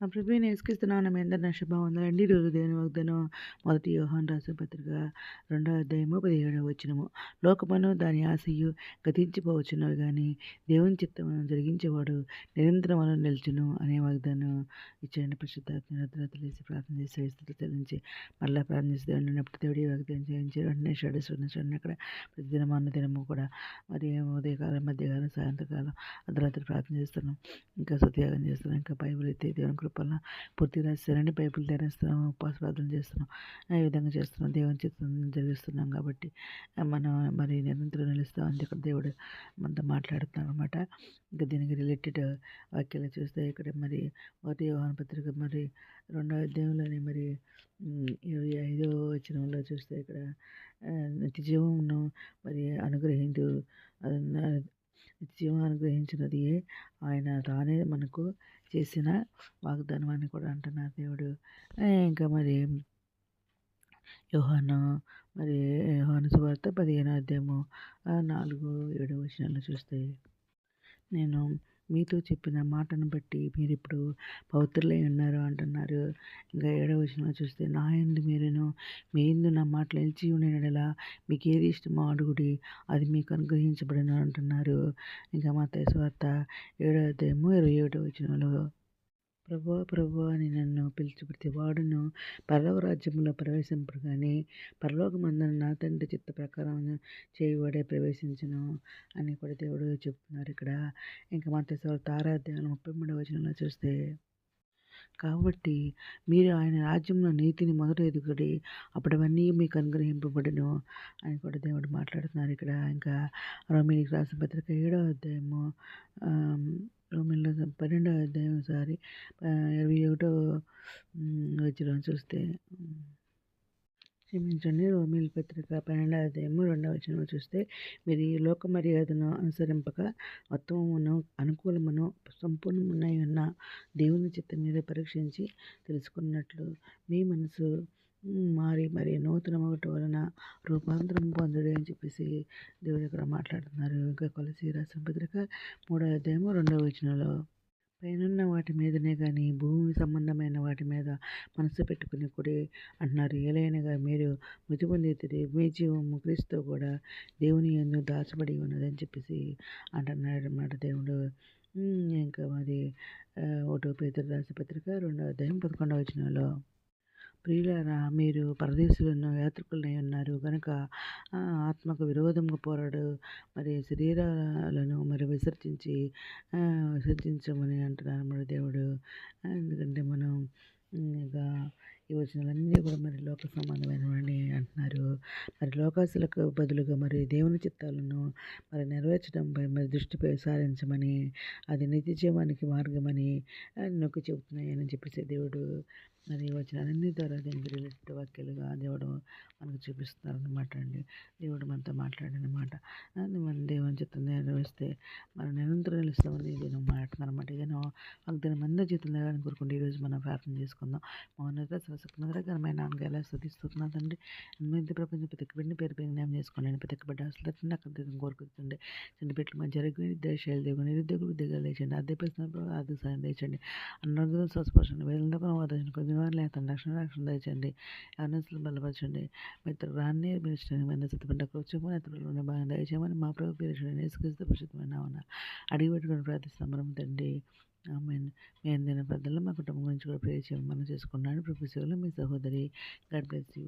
నా ప్రభు నేసుకిస్తున్నాను మీ అందరి నష్టభావం ఉందండి ఈరోజు దేవుని వాగ్దానం మొదటి యోహాన్ రాసిన పత్రిక రెండో అధ్యాయము పదిహేడవ వచ్చినము లోకమును దాని ఆశయు గతించిపోవచ్చున్నవి కానీ దేవుని చిత్తమును జరిగించేవాడు నిరంతరం మనం నిల్చును అనే వాగ్దానం ఇచ్చాడు పరిశుద్ధాత్మ. తెలిసి ప్రార్థన చేసి స్థితి చెల్లించి మళ్ళీ ప్రార్థిస్తే దేవుడిని ఉన్నప్పుడు దేవుడి వాగ్దానం చేయించి వెంటనే షడు చూడండి అక్కడ ప్రతిదినం అన్న దినము కూడా మరి ఉదయకాలం మధ్యకాలం సాయంత్రకాలం అర్ధరాత్రి ప్రార్థన చేస్తున్నాం. ఇంకా సత్యాగం చేస్తున్నాం. ఇంకా బైబిల్ అయితే దేవుని కృపల పూర్తి రాశారని బైబిల్ ధరిస్తున్నాం ఉపవాస ప్రార్థన చేస్తున్నాం ఈ విధంగా చేస్తున్నాం దేవుని చిత్తం జరిగిస్తున్నాం కాబట్టి మనం మరి నిరంతరం నిలుస్తామని ఇక్కడ దేవుడు మనతో మాట్లాడుతున్నాం అనమాట ఇంకా దీనికి రిలేటెడ్ వాక్యాలు చూస్తే ఇక్కడ మరి ఒకటి యోహాన పత్రిక మరి రెండో అధ్యాయంలోని మరి ఇరవై ఐదో వచనంలో చూస్తే ఇక్కడ నిత్య మరి అనుగ్రహించు నిత్యం అనుగ్రహించినదియే ఆయన తానే మనకు చేసిన వాగ్దానం అని కూడా అంటున్నారు దేవుడు. ఇంకా మరి యోహాను మరి యోహాను సువార్త పదిహేను అధ్యాయము నాలుగు ఏడు వచనాలు చూస్తే నేను మీతో చెప్పిన మాటను బట్టి మీరు ఇప్పుడు పవిత్రులై ఉన్నారు అంటున్నారు. ఇంకా ఏడవ విషయంలో చూస్తే నా ఎందు మీరును మీ ఎందు నా మాటలు నిలిచి ఉండేలా మీకు ఏది ఇష్టమో అడుగుడి అది మీకు అనుగ్రహించబడిన అంటున్నారు. ఇంకా మా వార్త ఏడవ అధ్యాయము ఇరవై ఏడవ వచనంలో ప్రభువా ప్రభు అని నన్ను పిలిచి ప్రతి వాడును. పరలోక రాజ్యంలో ప్రవేశింపడు కానీ పరలోకమందున నా తండ్రి చిత్త ప్రకారం చేయవాడే ప్రవేశించను అని కూడా దేవుడు చెప్తున్నారు ఇక్కడ. ఇంకా మన తారాధ్యాయులు ముప్పై మూడవ వచనంలో చూస్తే కాబట్టి మీరు ఆయన రాజ్యంలో నీతిని మొదట ఎదుగుడి అప్పుడవన్నీ మీకు అనుగ్రహింపబడును అని కూడా దేవుడు మాట్లాడుతున్నారు ఇక్కడ. ఇంకా రోమిలికి రాసిన పత్రిక ఏడో అధ్యాయము రోమిల పన్నెండవ అధ్యాయం సారి ఇరవై ఒకటో వచ్చిన చూస్తే క్షమించండి రోమిల్ పత్రిక పన్నెండవ అధ్యాయము రెండవ వచనం చూస్తే మీరు ఈ లోక మర్యాదను అనుసరింపక ఉత్తమమును అనుకూలమును సంపూర్ణమునై ఉన్న దేవుని చిత్తం మీద పరీక్షించి తెలుసుకున్నట్లు మీ మనసు మారి మరి నూతన ఒకటి వలన రూపాంతరం పొందడు అని చెప్పేసి దేవుడు ఇక్కడ మాట్లాడుతున్నారు. ఇంకా కొలసి రాసిన పత్రిక మూడో అధ్యాయము రెండవ వచనంలో పైనున్న వాటి మీదనే కానీ భూమి సంబంధమైన వాటి మీద మనసు పెట్టుకుని కూడా అంటున్నారు. ఏలైనగా మీరు మృతి పొందితే మీ జీవము క్రీస్తు కూడా దేవుని ఎందు దాచబడి ఉన్నదని చెప్పేసి అంటున్నాడు అన్నమాట దేవుడు. ఇంకా మరి ఒకటో పేదరు రాసిపత్రిక రెండో అధ్యాయం పదకొండవ వచనంలో ప్రియులారా మీరు పరదేశులను యాత్రికులై ఉన్నారు. కనుక ఆత్మకు విరోధంగా పోరాడు. మరి శరీరాలను మరి విసర్జించి విసర్జించమని అంటున్నారు మన దేవుడు. ఎందుకంటే మనం ఇంకా ఈ వచనాలన్నీ కూడా మరి లోక సంబంధమైనవని అంటున్నారు. మరి లోకాసులకు బదులుగా మరి దేవుని చిత్తాలను మరి నెరవేర్చడంపై మరి దృష్టిపై సారించమని అది నిత్య జీవానికి మార్గమని నొక్కి చెబుతున్నాయని చెప్పేసి దేవుడు మరి వచనాలన్నీ ద్వారా దీనికి రిలేటెడ్ వాక్యాలుగా దేవుడు మనకు చూపిస్తున్నారు అనమాట అండి. దేవుడు మనతో మాట్లాడనమాట. మన దేవుని చిత్తం నెరవేస్తే మనం నిరంతరం నిలుస్తామని నేను మాట్లాడుతున్నాను అనమాట ఇదేనో వాగ్దానం మంది జీతం లేదని కోరుకుంటే ఈరోజు మనం ప్రార్థన చేసుకుందాం. మౌనత ఘనమైన నాన్నగారు ఎలా స్థుతిస్తున్నాను తండ్రి ఎనిమిది ప్రపంచం ప్రతి పేరు పేరు న్యాయం చేసుకోండి ప్రతి అసలు అక్కడ కోరుకుంటుండే. చిన్న బిడ్డల మధ్య జరిగి దేశాలు దిగు నిరుద్యోగులు దిగాలు లేచండి. అద్దె పేస్తున్న అది సాయం తెచ్చండి అన్నది స్వస్పర్శండి వేదంతో వాదన కొద్ది వారు లేదండి రక్షణ రక్షణ తెచ్చండి అన్నసులు బలపరచండి. మిత్రులు రాన్ని మీరు మన సిద్ధపడ్డ కూర్చోమని ఇతరులు బాగా దయచేయమని మా ప్రభు పేరు నేసుక్రీస్తు పరిశుద్ధమైన అడిగి పెట్టుకుని ప్రార్థిస్తాం తండ్రి ఆమె మీ పెద్దలు మా కుటుంబం గురించి కూడా ప్రేర్ చేయమని మనం చేసుకున్నాను ప్రొఫెసర్లు మీ సహోదరి గడ్ బ్లెస్ యూ.